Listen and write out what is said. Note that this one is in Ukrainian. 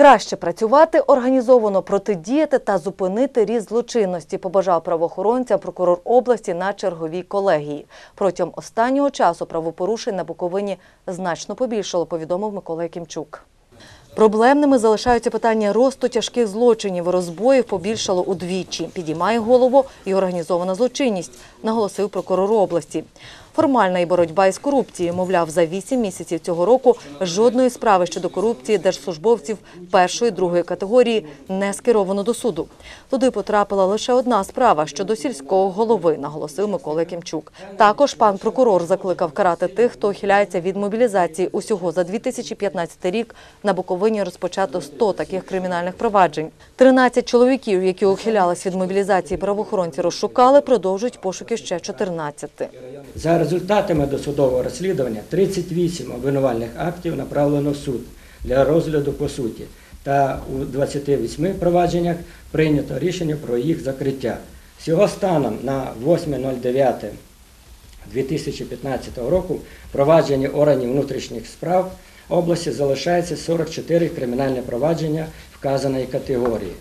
Краще працювати, організовано протидіяти та зупинити ріст злочинності, побажав правоохоронцям прокурор області на черговій колегії. Протягом останнього часу правопорушень на Буковині значно побільшало, повідомив Микола Якимчук. Проблемними залишаються питання росту тяжких злочинів. Розбоїв побільшало удвічі. Підіймає голову і організована злочинність, наголосив прокурор області. Формальна і боротьба із корупцією, мовляв, за вісім місяців цього року жодної справи щодо корупції держслужбовців першої другої категорії не скеровано до суду. Туди потрапила лише одна справа щодо сільського голови, наголосив Микола Кімчук. Також пан прокурор закликав карати тих, хто ухиляється від мобілізації. Усього за 2015 рік на Буковині розпочато 100 таких кримінальних проваджень. 13 чоловіків, які ухилялись від мобілізації, правоохоронці розшукали, продовжують пошуки ще 14. За результатами досудового розслідування 38 обвинувальних актів направлено в суд для розгляду по суті, та у 28 провадженнях прийнято рішення про їх закриття. Всього станом на 8.09.2015 року провадження органів внутрішніх справ області залишається 44 кримінальні провадження вказаної категорії.